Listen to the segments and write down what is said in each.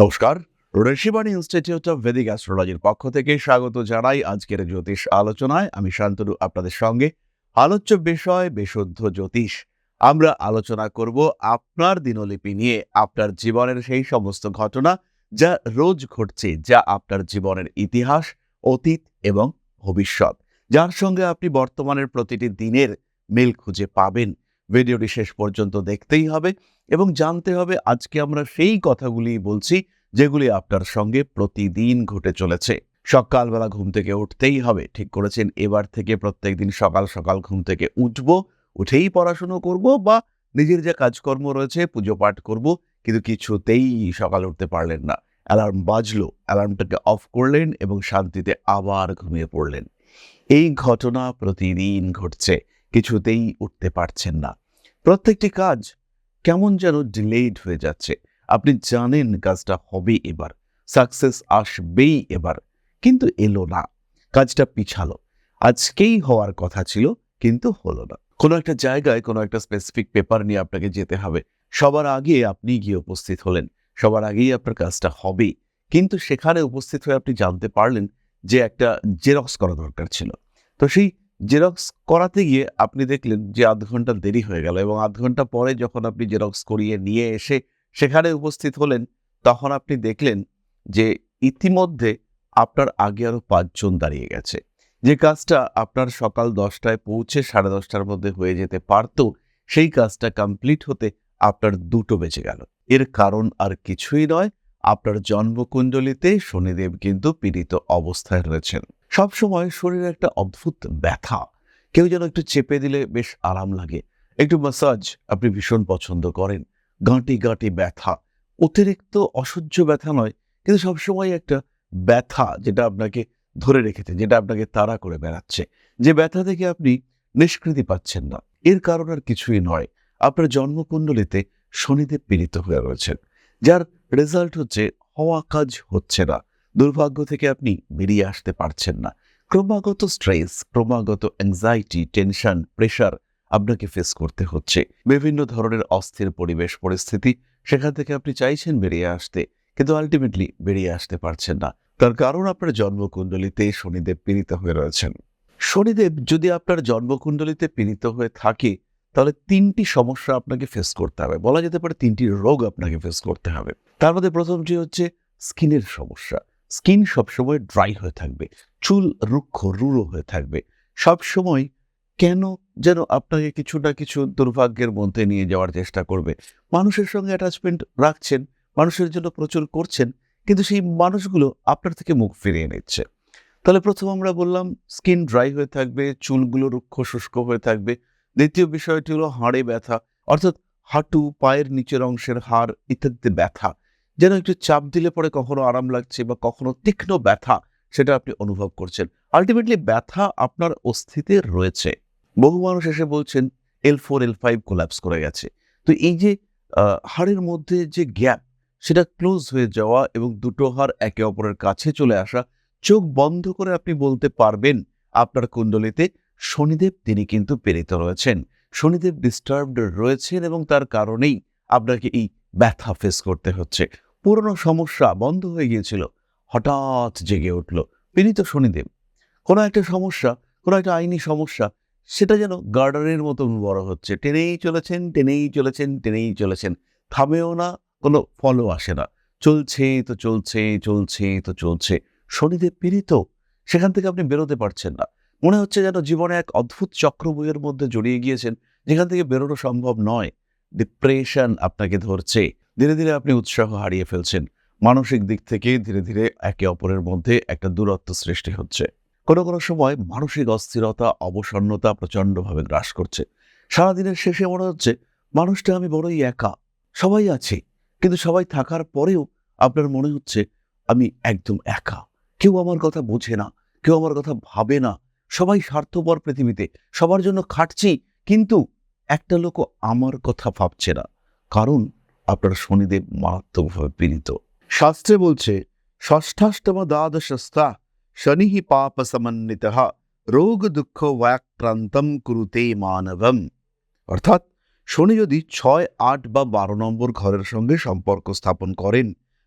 নমস্কার। Rishibani institute of Vedic অ্যাস্ট্রোলজির পক্ষ থেকে স্বাগত জানাই আজকের জ্যোতিষ আলোচনায়। আমি শান্তনু, আপনাদের সঙ্গে। আলোচ্য বিষয়, বিশুদ্ধ জ্যোতিষ। আমরা আলোচনা করব আপনার দিনলিপি নিয়ে, আপনার জীবনের সেই সমস্ত ঘটনা যা রোজ ঘটছে, যা আপনার জীবনের ইতিহাস, অতীত এবং ভবিষ্যৎ। যার সঙ্গে আপনি বর্তমানের প্রতিটি দিনের মিল খুঁজে পাবেন। ভিডিওটি শেষ পর্যন্ত দেখতেই হবে এবং জানতে হবে আজকে আমরা সেই কথাগুলি বলছি যেগুলি আপনার সঙ্গে প্রতিদিন ঘটে চলেছে। সকালবেলা ঘুম থেকে উঠতেই হবে। ঠিক করেছেন, এবার থেকে প্রত্যেকদিন সকাল সকাল ঘুম থেকে উঠব, উঠেই পড়াশুনো করব বা নিজের যে কাজকর্ম রয়েছে পুজো পাঠ করব, কিন্তু কিছুতেই সকাল উঠতে পারলেন না। অ্যালার্ম বাজলো, অ্যালার্মটাকে অফ করলেন এবং শান্তিতে আবার ঘুমিয়ে পড়লেন। এই ঘটনা প্রতিদিন ঘটছে। কিছুতেই উঠতে পারছেন না। প্রত্যেকটি কাজ কেমন যেন ডিলেড হয়ে যাচ্ছে। আপনি জানেন কাজটা হবে এবার, সাকসেস আসবেই এবার, কিন্তু এলো না। কাজটা পিছালো। আজকেই হওয়ার কথা ছিল, কিন্তু হলো না। কোনো একটা জায়গায় কোনো একটা স্পেসিফিক পেপার নিয়ে আপনাকে যেতে হবে। সবার আগে আপনি গিয়ে উপস্থিত হলেন। সবার আগেই আপনার কাজটা হবে। কিন্তু সেখানে উপস্থিত হয়ে আপনি জানতে পারলেন যে একটা জেরক্স করা দরকার ছিল। তো সেই জেরক্স করাতে গিয়ে আপনি দেখলেন যে আধ ঘণ্টা দেরি হয়ে গেল এবং আধ ঘণ্টা পরে যখন আপনি জেরক্স করিয়ে নিয়ে এসে সেখানে উপস্থিত হলেন, তখন আপনি দেখলেন যে ইতিমধ্যে আপনার আগে আরও পাঁচজন দাঁড়িয়ে গেছে। যে কাজটা আপনার সকাল দশটায় পৌঁছে সাড়ে দশটার মধ্যে হয়ে যেতে পারত, সেই কাজটা কমপ্লিট হতে আপনার দুটো বেঁচে গেল। এর কারণ আর কিছুই নয়, আপনার জন্মকুণ্ডলিতে শনিদেব কিন্তু পীড়িত অবস্থায় রয়েছেন। সবসময় শরীরে একটা অদ্ভুত ব্যথা। কেউ যেন একটু চেপে দিলে বেশ আরাম লাগে। একটু মাসাজ আপনি ভীষণ পছন্দ করেন। গাঁটি গাঁটি ব্যথা। অতিরিক্ত অসহ্য ব্যথা নয়, কিন্তু সবসময় একটা ব্যথা যেটা আপনাকে ধরে রেখেছে, যেটা আপনাকে তাড়া করে বেড়াচ্ছে। যে ব্যথা থেকে আপনি নিষ্কৃতি পাচ্ছেন না, এর কারণ আর কিছুই নয়। আপনার জন্মকুণ্ডলিতে শনিদেব পীড়িত হয়ে রয়েছেন, যার রেজাল্ট হচ্ছে হওয়া কাজ হচ্ছে না। দুর্ভাগ্য থেকে আপনি বেরিয়ে আসতে পারছেন না। ক্রমাগত স্ট্রেস ক্রমাগত অ্যাংজাইটি টেনশন প্রেশার আপনাকে ফেস করতে হচ্ছে। বিভিন্ন ধরনের অস্থির পরিবেশ পরিস্থিতি সেখান থেকে আপনি চাইছেন বেরিয়ে আসতে, কিন্তু আলটিমেটলি বেরিয়ে আসতে পারছেন না। তার কারণ আপনার জন্মকুণ্ডলিতে শনিদেব পীড়িত হয়ে রয়েছেন। শনিদেব যদি আপনার জন্মকুণ্ডলিতে পীড়িত হয়ে থাকে, তাহলে তিনটি সমস্যা আপনাকে ফেস করতে হবে। বলা যেতে পারে তিনটি রোগ আপনাকে ফেস করতে হবে। তার মধ্যে প্রথমটি হচ্ছে স্কিনের সমস্যা। স্কিন সবসময় ড্রাই হয়ে থাকবে, চুল রুক্ষ, রুড়ো হয়ে থাকবে। সবসময় কেন যেন আপনাকে কিছু না কিছু দুর্ভাগ্যের মধ্যে নিয়ে যাওয়ার চেষ্টা করবে। মানুষের সঙ্গে অ্যাটাচমেন্ট রাখছেন, মানুষের জন্য প্রচুর করছেন, কিন্তু সেই মানুষগুলো আপনার থেকে মুখ ফিরিয়ে নিচ্ছে। তাহলে প্রথম আমরা বললাম, স্কিন ড্রাই হয়ে থাকবে, চুলগুলো রুক্ষ, শুষ্ক হয়ে থাকবে। দ্বিতীয় বিষয়টি হলো হাড়ে ব্যথা, অর্থাৎ হাঁটু, পায়ের নিচের অংশের হাড় ইত্যাদিতে ব্যথা। যেন একটু চাপ দিলে পরে কখনো আরাম লাগছে বা কখনো তীক্ষ্ণ ব্যথা, সেটা আপনি অনুভব করছেন। আলটিমেটলি ব্যথা আপনার অস্থিতে রয়েছে। বহু মানুষ এসে বলছেন L four L five collapse করে গেছে। তো এই যে হাড়ের মধ্যে যে গ্যাপ সেটা ক্লোজ হয়ে যাওয়া এবং দুটো হাড় একে অপরের কাছে চলে আসা, চোখ বন্ধ করে আপনি বলতে পারবেন, আপনার কুণ্ডলিতে শনিদেব তিনি কিন্তু প্রেরিত রয়েছেন। শনিদেব ডিস্টার্বড রয়েছেন এবং তার কারণেই আপনাকে এই ব্যথা ফেস করতে হচ্ছে। পুরনো সমস্যা বন্ধ হয়ে গিয়েছিল। হঠাৎ জেগে উঠল পীড়িত শনিদেব। কোনো একটা সমস্যা, কোনো একটা আইনি সমস্যা, সেটা যেন গার্ডারের মতন বড় হচ্ছে। টেনেই চলেছেন টেনেই চলেছেন টেনেই চলেছেন। থামেও না, কোনো ফলও আসে না। চলছে তো চলছে চলছে তো চলছে। শনিদেব পীড়িত সেখান থেকে আপনি বেরোতে পারছেন না। মনে হচ্ছে যেন জীবনে এক অদ্ভুত চক্রবইয়ের মধ্যে জড়িয়ে গিয়েছেন, যেখান থেকে বেরোনো সম্ভব নয়। ডিপ্রেশন আপনাকে ধরছে। ধীরে ধীরে আপনি উৎসাহ হারিয়ে ফেলছেন। মানসিক দিক থেকে ধীরে ধীরে একে অপরের মধ্যে একটা দূরত্ব সৃষ্টি হচ্ছে। কোনো কোনো সময় মানসিক অস্থিরতা, অবসন্নতা প্রচণ্ডভাবে গ্রাস করছে। সারাদিনের শেষে মনে হচ্ছে, মানুষটা আমি বড়ই একা। সবাই আছে। কিন্তু সবাই থাকার পরেও আপনার মনে হচ্ছে, আমি একদম একা। কেউ আমার কথা বোঝে না, কেউ আমার কথা ভাবে না। সবাই স্বার্থপর পৃথিবীতে। সবার জন্য খাটছি, কিন্তু একটা লোকও আমার কথা ভাবছে না। কারণ আপনার শনিদেব মারাত্মকভাবে পীড়িত। শাস্ত্রে বলছে, ষষ্ঠাষ্টম দ্বাদশস্থা শনি পাপ সমন্বিত রোগ দুঃখ ব্যাক্রান্তম কুরুতে মানবম। অর্থাৎ শনি যদি ছয়, আট বা বারো নম্বর ঘরের সঙ্গে সম্পর্ক স্থাপন করেন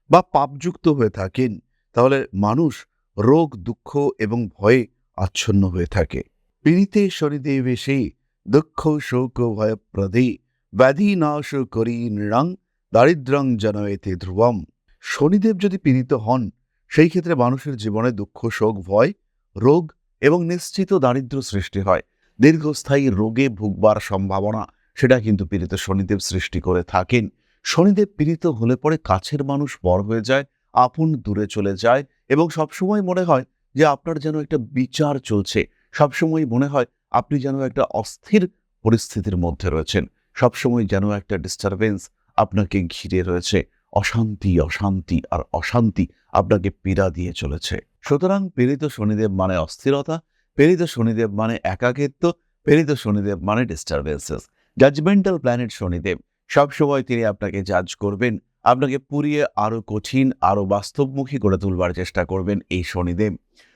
বা পাপযুক্ত হয়ে থাকেন, তাহলে মানুষ রোগ, দুঃখ এবং ভয়ে আচ্ছন্ন হয়ে থাকে। পীড়িতে শনিদেব এসে দুঃখ, শোক ভয় প্রদে ব্যাধি নাশ করি নৃণাং দারিদ্রং জনয়েতে ধ্রুবম। শনিদেব যদি পীড়িত হন, সেই ক্ষেত্রে মানুষের জীবনে দুঃখ, শোক, ভয়, রোগ এবং নিশ্চিত দারিদ্র্য সৃষ্টি হয়। দীর্ঘস্থায়ী রোগে ভুগবার সম্ভাবনা, সেটা কিন্তু পীড়িত শনিদেব সৃষ্টি করে থাকেন। শনিদেব পীড়িত হলে পরে কাছের মানুষ বড় হয়ে যায়, আপন দূরে চলে যায় এবং সবসময় মনে হয় যে আপনার যেন একটা বিচার চলছে। সবসময় মনে হয় আপনি যেন একটা অস্থির পরিস্থিতির মধ্যে রয়েছেন। সবসময় যেন একটা ডিস্টারবেন্স আপনাকে ঘিরে রয়েছে অশান্তি অশান্তি আর অশান্তি আপনাকে পীড়া দিয়ে চলেছে। সুতরাং পীড়িত শনিদেব মানে অস্থিরতা, পীড়িত শনিদেব মানে একাকিত্ব, পীড়িত শনিদেব মানে ডিস্টারবেন্সেস জাজমেন্টাল প্ল্যানেট শনিদেব সবসময় তিনি আপনাকে জাজ করবেন, আপনাকে পুড়িয়ে আরও কঠিন, আরও বাস্তবমুখী করে তুলবার চেষ্টা করবেন এই শনিদেব।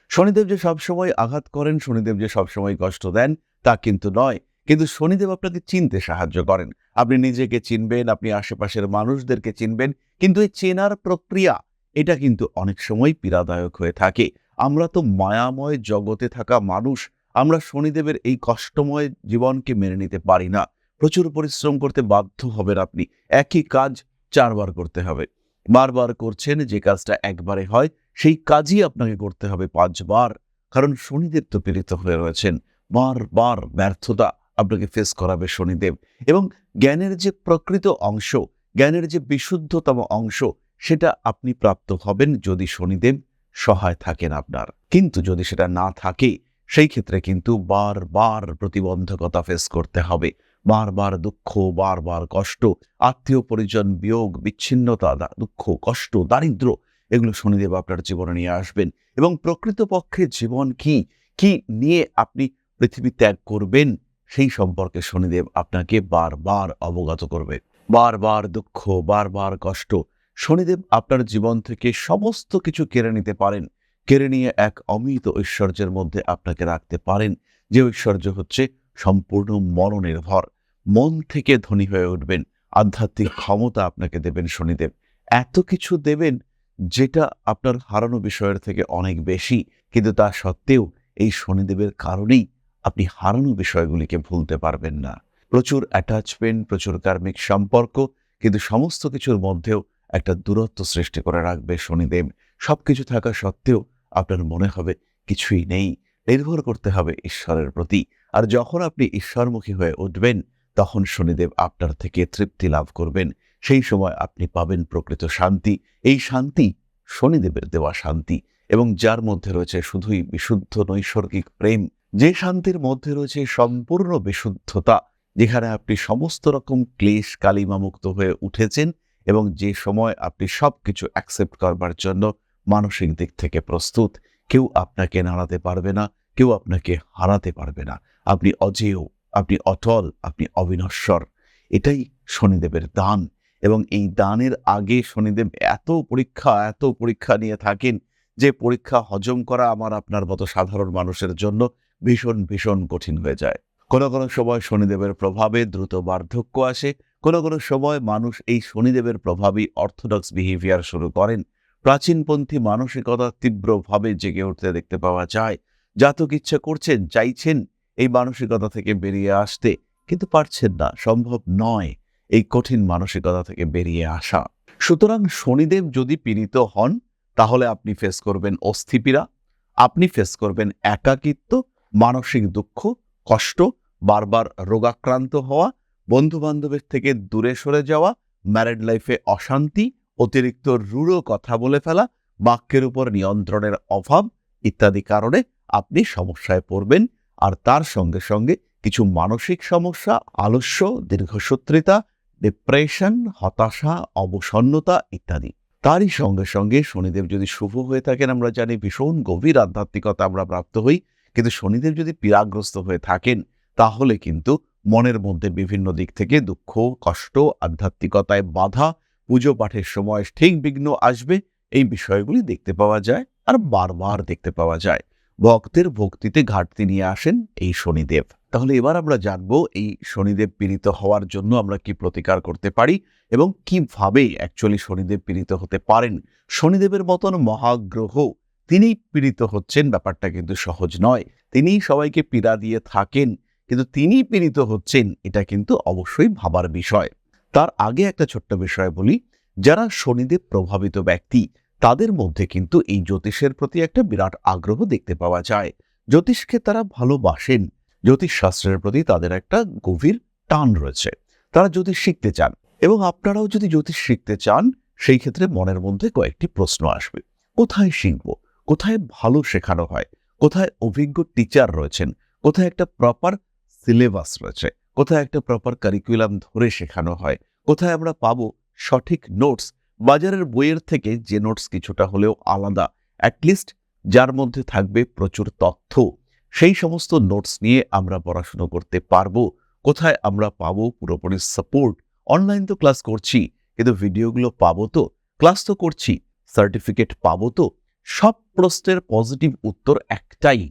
শনিদেব যে সবসময় আঘাত করেন, শনিদেব যে সবসময় কষ্ট দেন, তা কিন্তু নয়। কিন্তু শনিদেব আপনাকে চিনতে সাহায্য করেন। আপনি নিজেকে চিনবেন, আপনি আশেপাশের মানুষদেরকে চিনবেন, কিন্তু এই চেনার প্রক্রিয়া, এটা কিন্তু অনেক সময় পীড়াদায়ক হয়ে থাকে। আমরা তো মায়াময় জগতে থাকা মানুষ, আমরা শনিদেবের এই কষ্টময় জীবনকে মেনে নিতে পারি না। প্রচুর পরিশ্রম করতে বাধ্য হবেন আপনি। একই কাজ চারবার করতে হবে। বারবার করছেন, যে কাজটা একবারে হয়, সেই কাজই আপনাকে করতে হবে পাঁচবার। কারণ শনিদেব তো পীড়িত হয়ে রয়েছেন। বারবার ব্যর্থতা আপনাকে ফেস করাবে শনিদেব। এবং জ্ঞানের যে প্রকৃত অংশ, জ্ঞানের যে বিশুদ্ধতম অংশ, সেটা আপনি প্রাপ্ত হবেন যদি শনিদেব সহায় থাকেন আপনার। কিন্তু যদি সেটা না থাকে, সেই ক্ষেত্রে কিন্তু বারবার প্রতিবন্ধকতা ফেস করতে হবে। বারবার দুঃখ, বারবার কষ্ট, আত্মীয় পরিজন বিয়োগ, বিচ্ছিন্নতা দুঃখ, কষ্ট দারিদ্র এগুলো শনিদেব আপনার জীবনে নিয়ে আসবেন। এবং প্রকৃতপক্ষে জীবন কি? কি নিয়ে আপনি পৃথিবী ত্যাগ করবেন? সেই সম্পর্কে শনিদেব আপনাকে বারবার অবগত করবে। বারবার দুঃখ, বারবার কষ্ট, শনিদেব আপনার জীবন থেকে সমস্ত কিছু কেড়ে নিতে পারেন। কেড়ে নিয়ে এক অমিত ঐশ্বর্যের মধ্যে আপনাকে রাখতে পারেন। যে ঐশ্বর্য হচ্ছে সম্পূর্ণ মনোনির্ভর, মন থেকে ধনী হয়ে উঠবেন, আধ্যাত্মিক ক্ষমতা আপনাকে দেবেন শনিদেব। এত কিছু দেবেন যেটা আপনার হারানো বিষয়ের থেকে অনেক বেশি, কিন্তু তা সত্ত্বেও এই শনিদেবের কারণেই আপনি হারানো বিষয়গুলিকে ভুলতে পারবেন না। প্রচুর অ্যাটাচমেন্ট প্রচুর কার্মিক সম্পর্ক, কিন্তু সমস্ত কিছুর মধ্যেও একটা দূরত্ব সৃষ্টি করে রাখবে শনিদেব। সবকিছু থাকা সত্ত্বেও আপনার মনে হবে কিছুই নেই। নির্ভর করতে হবে ঈশ্বরের প্রতি। আর যখন আপনি ঈশ্বরমুখী হয়ে উঠবেন, তখন শনিদেব আপনার থেকে তৃপ্তি লাভ করবেন। সেই সময় আপনি পাবেন প্রকৃত শান্তি। এই শান্তি শনিদেবের দেওয়া শান্তি। এবং যার মধ্যে রয়েছে শুধুই বিশুদ্ধ নৈসর্গিক প্রেম যে শান্তির মধ্যে রয়েছে সম্পূর্ণ বিশুদ্ধতা, যেখানে আপনি সমস্ত রকম ক্লেশ কালিমামুক্ত হয়ে উঠেছেন এবং যে সময় আপনি সবকিছু অ্যাকসেপ্ট করবার জন্য মানসিক দিক থেকে প্রস্তুত, কেউ আপনাকে নাড়াতে পারবে না, কেউ আপনাকে হারাতে পারবে না। আপনি অজেয়, আপনি অটল, আপনি অবিনশ্বর। এটাই শনিদেবের দান এবং এই দানের আগে শনিদেব এত পরীক্ষা এত পরীক্ষা নিয়ে থাকেন যে পরীক্ষা হজম করা আমার আপনার মতো সাধারণ মানুষের জন্য ভীষণ ভীষণ কঠিন হয়ে যায়। কোনো কোনো সময় শনিদেবের প্রভাবে দ্রুত বার্ধক্য আসে। কোনো কোনো সময় মানুষ এই শনিদেবের প্রভাবেই অর্থোডক্স বিহেভিয়ার শুরু করেন। প্রাচীনপন্থী মানসিকতা তীব্রভাবে জেগে উঠতে দেখতে পাওয়া যায়। জাতক ইচ্ছা করছেন, চাইছেন এই মানসিকতা থেকে বেরিয়ে আসতে, কিন্তু পারছেন না, সম্ভব নয় এই কঠিন মানসিকতা থেকে বেরিয়ে আসা। সুতরাং শনিদেব যদি পীড়িত হন, তাহলে আপনি ফেস করবেন অস্থিপীড়া, আপনি ফেস করবেন একাকিত্ব মানসিক দুঃখ, কষ্ট, বারবার রোগাক্রান্ত হওয়া বন্ধু বান্ধবের থেকে দূরে সরে যাওয়া ম্যারেড লাইফে অশান্তি, অতিরিক্ত রূঢ় কথা বলে ফেলা, বাক্যের উপর নিয়ন্ত্রণের অভাব ইত্যাদি কারণে আপনি সমস্যায় পড়বেন। আর তার সঙ্গে সঙ্গে কিছু মানসিক সমস্যা, আলস্য, দীর্ঘসূত্রিতা ডিপ্রেশন হতাশা, অবসন্নতা ইত্যাদি। তারই সঙ্গে সঙ্গে শনিদেব যদি শুভ হয়ে থাকেন, আমরা জানি ভীষণ গভীর আধ্যাত্মিকতা আমরা প্রাপ্ত হই। কিন্তু শনিদেব যদি পীড়াগ্রস্ত হয়ে থাকেন, তাহলে কিন্তু মনের মধ্যে বিভিন্ন দিক থেকে দুঃখ, কষ্ট, আধ্যাত্মিকতায় বাধা, পুজো পাঠের সময় ঠিক বিঘ্ন আসবে। এই বিষয়গুলি দেখতে পাওয়া যায় আর বারবার দেখতে পাওয়া যায়। ভক্তের ভক্তিতে ঘাটতি নিয়ে আসেন এই শনিদেব। তাহলে এবার আমরা জানব এই শনিদেব পীড়িত হওয়ার জন্য আমরা কি প্রতিকার করতে পারি এবং কীভাবে অ্যাকচুয়ালি শনিদেব পীড়িত হতে পারেন। শনিদেবের মতন মহাগ্রহ তিনি পীড়িত হচ্ছেন, ব্যাপারটা কিন্তু সহজ নয়। তিনি সবাইকে পীড়া দিয়ে থাকেন, কিন্তু তিনি পীড়িত হচ্ছেন, এটা কিন্তু অবশ্যই ভাবার বিষয়। তার আগে একটা ছোট্ট বিষয় বলি, যারা শনিদেব প্রভাবিত ব্যক্তি, তাদের মধ্যে কিন্তু এই জ্যোতিষের প্রতি একটা বিরাট আগ্রহ দেখতে পাওয়া যায়। জ্যোতিষকে তারা ভালোবাসেন জ্যোতিষ শাস্ত্রের প্রতি তাদের একটা গভীর টান রয়েছে। তারা জ্যোতিষ শিখতে চান এবং আপনারাও যদি জ্যোতিষ শিখতে চান, সেই ক্ষেত্রে মনের মধ্যে কয়েকটি প্রশ্ন আসবে। কোথায় শিখব? কোথায় ভালো শেখানো হয়? কোথায় অভিজ্ঞ টিচার রয়েছেন? কোথায় একটা প্রপার সিলেবাস রয়েছে? কোথায় একটা প্রপার কারিকুলাম ধরে শেখানো হয়? কোথায় আমরা পাবো সঠিক নোটস বাজারের বইয়ের থেকে যে নোটস কিছুটা হলেও আলাদা। অ্যাটলিস্ট যার মধ্যে থাকবে প্রচুর তথ্য। সেই সমস্ত নোটস নিয়ে আমরা পড়াশুনো করতে পারব। কোথায় আমরা পাবো পুরোপুরি সাপোর্ট অনলাইন তো ক্লাস করছি, কিন্তু ভিডিওগুলো পাবো তো? ক্লাস তো করছি সার্টিফিকেট পাবো তো? সব প্রশ্নের পজিটিভ উত্তর একটাই,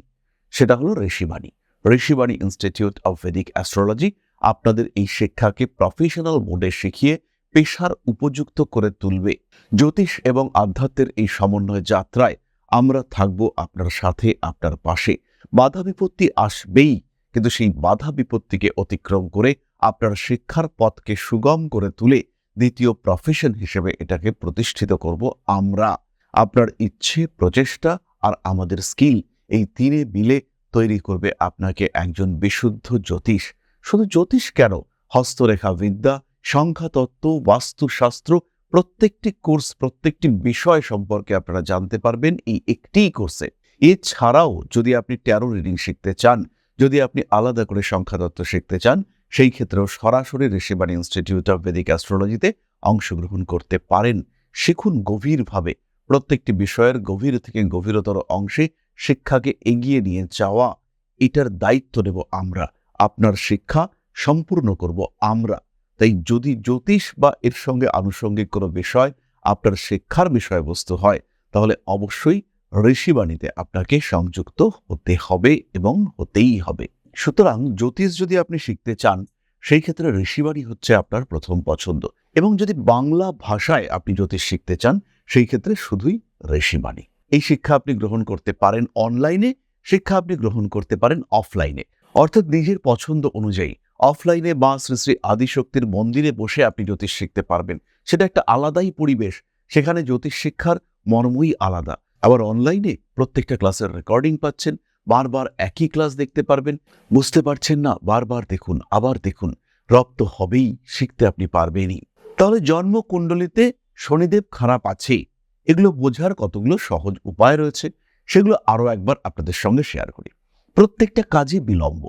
সেটা হলো Rishibani. Rishibani institute of Vedic astrology আপনাদের এই শিক্ষাকে প্রফেশনাল মোডে শিখিয়ে পেশার উপযুক্ত করে তুলবে। জ্যোতিষ এবং আধ্যাত্মের এই সমন্বয় যাত্রায় আমরা থাকব আপনার সাথে, আপনার পাশে। বাধা বিপত্তি আসবেই, কিন্তু সেই বাধা বিপত্তিকে অতিক্রম করে আপনার শিক্ষার পথকে সুগম করে তুলে দ্বিতীয় প্রফেশন হিসেবে এটাকে প্রতিষ্ঠিত করব আমরা। আপনার ইচ্ছে, প্রচেষ্টা আর আমাদের স্কিল এই তিনে মিলে তৈরি করবে আপনাকে একজন বিশুদ্ধ জ্যোতিষ। শুধু জ্যোতিষ কেন? হস্তরেখা বিদ্যা, সংখ্যাতত্ত্ব, বাস্তুশাস্ত্র, প্রত্যেকটি কোর্স, প্রত্যেকটি বিষয় সম্পর্কে আপনারা জানতে পারবেন এই একটিই কোর্সে। এছাড়াও যদি আপনি ট্যারো রিডিং শিখতে চান, যদি আপনি আলাদা করে সংখ্যাতত্ত্ব শিখতে চান, সেই ক্ষেত্রেও সরাসরি ঋষিবাণী ইনস্টিটিউট অফ বেদিক অ্যাস্ট্রোলজিতে অংশগ্রহণ করতে পারেন। শিখুন গভীরভাবে। প্রত্যেকটি বিষয়ের গভীর থেকে গভীরতর অংশে শিক্ষাকে এগিয়ে নিয়ে যাওয়া, এটার দায়িত্ব নেব আমরা। আপনার শিক্ষা সম্পূর্ণ করব আমরা। তাই যদি জ্যোতিষ বা এর সঙ্গে আনুষঙ্গিক কোনো বিষয় আপনার শিক্ষার বিষয়বস্তু হয়, তাহলে অবশ্যই ঋষিবাণীতে আপনাকে সংযুক্ত হতে হবে এবং হতেই হবে। সুতরাং জ্যোতিষ যদি আপনি শিখতে চান, সেই ক্ষেত্রে ঋষিবাণী হচ্ছে আপনার প্রথম পছন্দ। এবং যদি বাংলা ভাষায় আপনি জ্যোতিষ শিখতে চান সেই ক্ষেত্রে শুধুই ঋষিবাণী এই শিক্ষা আপনি গ্রহণ করতে পারেন অনলাইনে শিক্ষা আপনি গ্রহণ করতে পারেন অফলাইনে অর্থাৎ নিজের পছন্দ অনুযায়ী অফলাইনে বা শ্রী শ্রী আদিশক্তির মন্দিরে বসে আপনি জ্যোতিষ শিখতে পারবেন। সেটা একটা আলাদাই পরিবেশ। সেখানে জ্যোতিষ শিক্ষার মর্মই আলাদা। আবার অনলাইনে প্রত্যেকটা ক্লাসের রেকর্ডিং পাচ্ছেন, বারবার একই ক্লাস দেখতে পারবেন। বুঝতে পারছেন না? বারবার দেখুন, আবার দেখুন। রপ্ত হবেই, শিখতে আপনি পারবেনই। তাহলে জন্মকুণ্ডলিতে শনিদেব খারাপ আছে এগুলো বোঝার কতগুলো সহজ উপায় রয়েছে, সেগুলো আরও একবার আপনাদের সঙ্গে শেয়ার করি। প্রত্যেকটা কাজে বিলম্ব।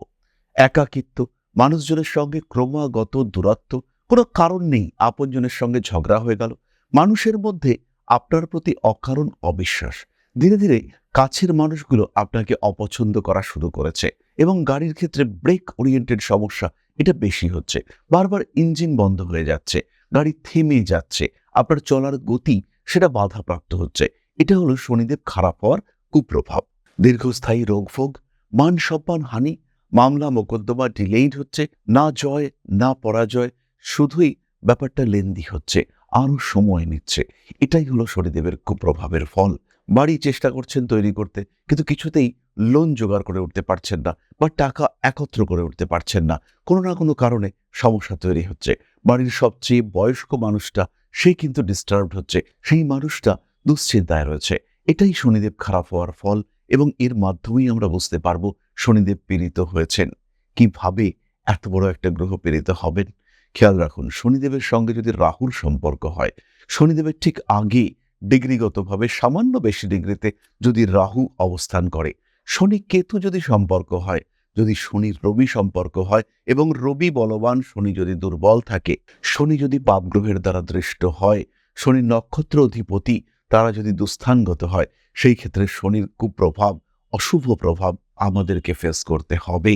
একাকিত্ব, মানুষজনের সঙ্গে ক্রমাগত দূরত্ব, কোনো কারণ নেই আপনজনের সঙ্গে ঝগড়া হয়ে গেল। মানুষের মধ্যে আপনার প্রতি অকারণ অবিশ্বাস। ধীরে ধীরে কাছের মানুষগুলো আপনাকে অপছন্দ করা শুরু করেছে এবং গাড়ির ক্ষেত্রে ব্রেক ওরিয়েন্টেড সমস্যা এটা বেশি হচ্ছে। বারবার ইঞ্জিন বন্ধ হয়ে যাচ্ছে। গাড়ি থেমে যাচ্ছে, আপনার চলার গতি সেটা বাধাপ্রাপ্ত হচ্ছে। এটা হলো শনিদেব খারাপ হওয়ার কুপ্রভাব। দীর্ঘস্থায়ী রোগভোগ মান সম্মান হানি, মামলা মোকদ্দমা ডিলেইড হচ্ছে, না জয়, না পরাজয়, শুধুই ব্যাপারটা লেন্দি হচ্ছে, আরও সময় নিচ্ছে। এটাই হলো শনিদেবের কুপ্রভাবের ফল। বাড়ি চেষ্টা করছেন তৈরি করতে, কিন্তু কিছুতেই লোন জোগাড় করে উঠতে পারছেন না বা টাকা একত্র করে উঠতে পারছেন না। কোনো না কোনো কারণে সমস্যা তৈরি হচ্ছে। বাড়ির সবচেয়ে বয়স্ক মানুষটা, সে কিন্তু ডিস্টার্বড হচ্ছে। সেই মানুষটা দুশ্চিন্তায় রয়েছে। এটাই শনিদেব খারাপ হওয়ার ফল এবং এর মাধ্যমেই আমরা বুঝতে পারব শনিদেব পীড়িত হয়েছেন। কীভাবে এত বড় একটা গ্রহ পীড়িত হবেন? খেয়াল রাখুন, শনিদেবের সঙ্গে যদি রাহুর সম্পর্ক হয়, শনিদেবের ঠিক আগে ডিগ্রিগতভাবে সামান্য বেশি ডিগ্রিতে যদি রাহু অবস্থান করে, শনি কেতু যদি সম্পর্ক হয় যদি শনি রবি সম্পর্ক হয় এবং রবি বলবান, শনি যদি দুর্বল থাকে, শনি যদি পাপগ্রহের দ্বারা দৃষ্ট হয় শনি নক্ষত্র অধিপতি তারা যদি দুস্থানগত হয়, সেই ক্ষেত্রে শনির কুপ্রভাব, অশুভ প্রভাব আমাদেরকে ফেস করতে হবে।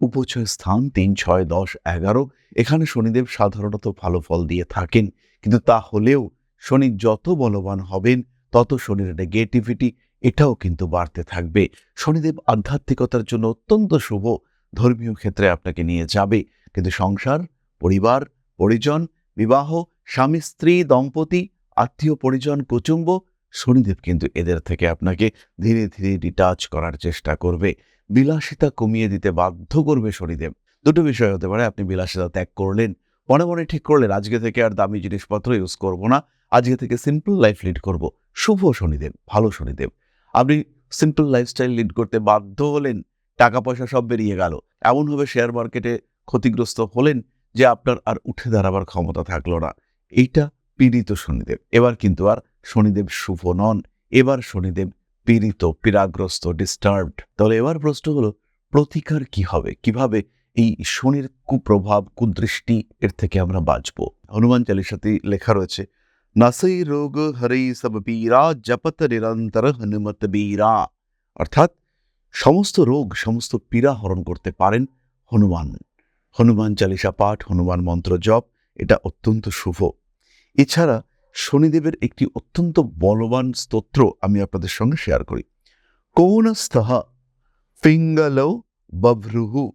উপচয় স্থান তিন, ছয়, দশ, এগারো, এখানে শনিদেব সাধারণত ভালো ফল দিয়ে থাকেন। কিন্তু তা হলেও শনি যত বলবান হবেন, তত শনির নেগেটিভিটি এটাও কিন্তু বাড়তে থাকবে। শনিদেব আধ্যাত্মিকতার জন্য অত্যন্ত শুভ। ধর্মীয় ক্ষেত্রে আপনাকে নিয়ে যাবে। কিন্তু সংসার, পরিবার, পরিজন, বিবাহ, স্বামী, স্ত্রী, দম্পতি, আত্মীয়, পরিজন, কুটুম্ব, শনিদেব কিন্তু এদের থেকে আপনাকে ধীরে ধীরে ডিটাচ করার চেষ্টা করবে। বিলাসিতা কমিয়ে দিতে বাধ্য করবে শনিদেব। দুটো বিষয় হতে পারে, আপনি বিলাসিতা ত্যাগ করলেন, মনে মনে ঠিক করলেন, আজকে থেকে আর দামি জিনিসপত্র ইউজ করব না, আজকে থেকে সিম্পল লাইফ লিড করব। শুভ শনিদেব, ভালো শনিদেব। আপনি সিম্পল লাইফস্টাইল লিড করতে বাধ্য হলেন টাকা পয়সা সব বেরিয়ে গেল। এমনভাবে শেয়ার মার্কেটে ক্ষতিগ্রস্ত হলেন যে আপনার আর উঠে দাঁড়াবার ক্ষমতা থাকল না। এইটা পীড়িত শনিদেব। এবার কিন্তু আর শনিদেব শুভ নন। এবার শনিদেব পীড়িত, পীড়াগ্রস্ত ডিস্টার্বড তাহলে এবার প্রশ্ন হলো, প্রতিকার কি হবে? কীভাবে এই শনির কুপ্রভাব, কুদৃষ্টি এর থেকে আমরা বাঁচবো? হনুমান চালিসাতে লেখা রয়েছে নাসই রোগ হরেই সব পীরা জপত নিরন্তর হনুমত বীরা অর্থাৎ সমস্ত রোগ, সমস্ত পীড়া হরণ করতে পারেন হনুমান। হনুমান চালিসা পাঠ, হনুমান মন্ত্র জপ, এটা অত্যন্ত শুভ। এছাড়া শনিদেবের একটি অত্যন্ত বলবান স্তোত্র আমি আপনাদের সঙ্গে শেয়ার করি। কৌনস্তহ পিঙ্গল বভ্রুহু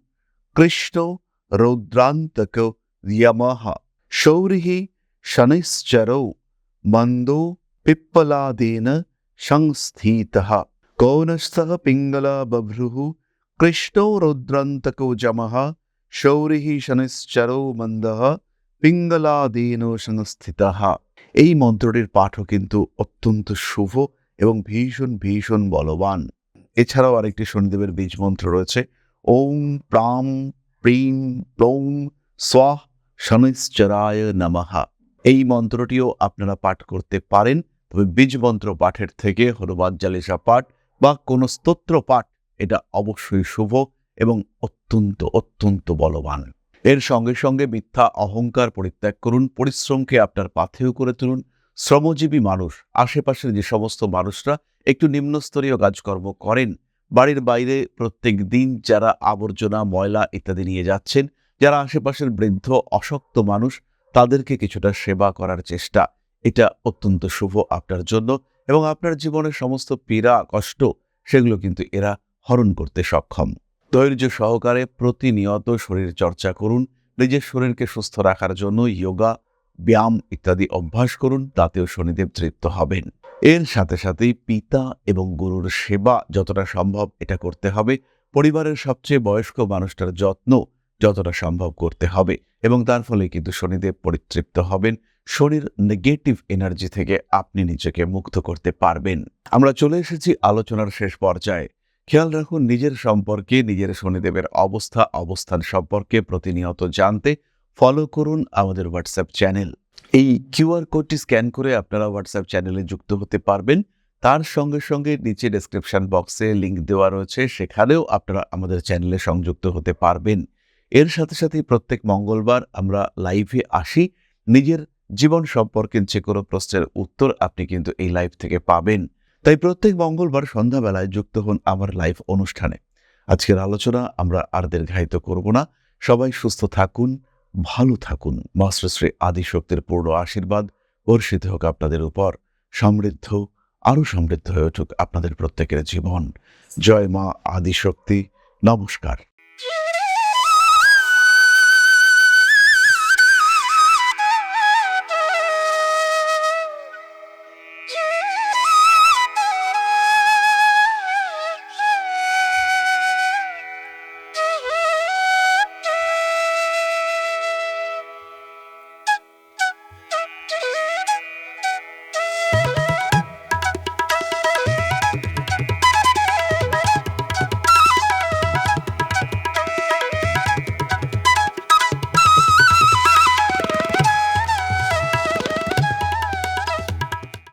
কৃষ্ণ রৌদ্রান্তক যমঃ শৌরিः শনৈশ্চরौ মন্দো পিপ্পলাদেন সংস্থিতः কৌনস্তः পিঙ্গল বভ্রুः কৃষ্ণো রৌদ্রান্তকো যমः শৌরিः শনৈশ্চরৌ মন্দः পিঙ্গলাদেন সংস্থিতः এই মন্ত্রটির পাঠও কিন্তু অত্যন্ত শুভ এবং ভীষণ ভীষণ বলবান। এছাড়াও আরেকটি শনিদেবের বীজ মন্ত্র রয়েছে। ওম প্রাম, প্রিম, প্লৌম, স্বাহ, শনিশ্চরায় নমঃ। এই মন্ত্রটিও আপনারা পাঠ করতে পারেন। তবে বীজ মন্ত্র পাঠের থেকে হনুমান চালিসা পাঠ বা কোনো স্তোত্র পাঠ এটা অবশ্যই শুভ এবং অত্যন্ত অত্যন্ত বলবান। এর সঙ্গে সঙ্গে মিথ্যা অহংকার পরিত্যাগ করুন, পরিশ্রমকে আপনার পাথেয় করে তুলুন। শ্রমজীবী মানুষ, আশেপাশের যে সমস্ত মানুষরা একটু নিম্নস্তরীয় কাজকর্ম করেন, বাড়ির বাইরে প্রত্যেক দিন যারা আবর্জনা, ময়লা ইত্যাদি নিয়ে যাচ্ছেন, যারা আশেপাশের বৃদ্ধ, অশক্ত মানুষ তাদেরকে কিছুটা সেবা করার চেষ্টা। এটা অত্যন্ত শুভ আপনার জন্য এবং আপনার জীবনের সমস্ত পীড়া, কষ্ট, সেগুলো কিন্তু এরা হরণ করতে সক্ষম। ধৈর্য সহকারে প্রতিনিয়ত শরীর চর্চা করুন, নিজের শরীরকে সুস্থ রাখার জন্য যোগা ব্যায়াম ইত্যাদি অভ্যাস করুন, তাতেও শনিদেব তৃপ্ত হবেন। এর সাথে সাথেই পিতা এবং গুরুর সেবা যতটা সম্ভব এটা করতে হবে। পরিবারের সবচেয়ে বয়স্ক মানুষটার যত্ন যতটা সম্ভব করতে হবে এবং তার ফলে কিন্তু শনিদেব পরিতৃপ্ত হবেন। শনির নেগেটিভ এনার্জি থেকে আপনি নিজেকে মুক্ত করতে পারবেন। আমরা চলে এসেছি আলোচনার শেষ পর্যায়ে। খেয়াল রাখুন, নিজের সম্পর্কে, নিজের শনিদেবের অবস্থা, অবস্থান সম্পর্কে প্রতিনিয়ত জানতে ফলো করুন আমাদের হোয়াটসঅ্যাপ চ্যানেল এই কিউআর কোডটি স্ক্যান করে আপনারা হোয়াটসঅ্যাপ চ্যানেলে যুক্ত হতে পারবেন। তার সঙ্গে সঙ্গে নিচে ডেসক্রিপশন বক্সে লিঙ্ক দেওয়া রয়েছে। সেখানেও আপনারা আমাদের চ্যানেলে সংযুক্ত হতে পারবেন। এর সাথে সাথে প্রত্যেক মঙ্গলবার আমরা লাইভে আসি। নিজের জীবন সম্পর্কে যে কোনো প্রশ্নের উত্তর আপনি কিন্তু এই লাইভ থেকে পাবেন। তাই প্রত্যেক মঙ্গলবার সন্ধ্যাবেলায় যুক্ত হন আমার লাইভ অনুষ্ঠানে। আজকের আলোচনা আমরা আর দীর্ঘায়িত করব না। সবাই সুস্থ থাকুন, ভালো থাকুন। মাস্টার শ্রী আদিশক্তির পূর্ণ আশীর্বাদ বর্ষিত হোক আপনাদের উপর। সমৃদ্ধ, আরও সমৃদ্ধ হয়ে উঠুক আপনাদের প্রত্যেকের জীবন। জয় মা আদিশক্তি। নমস্কার।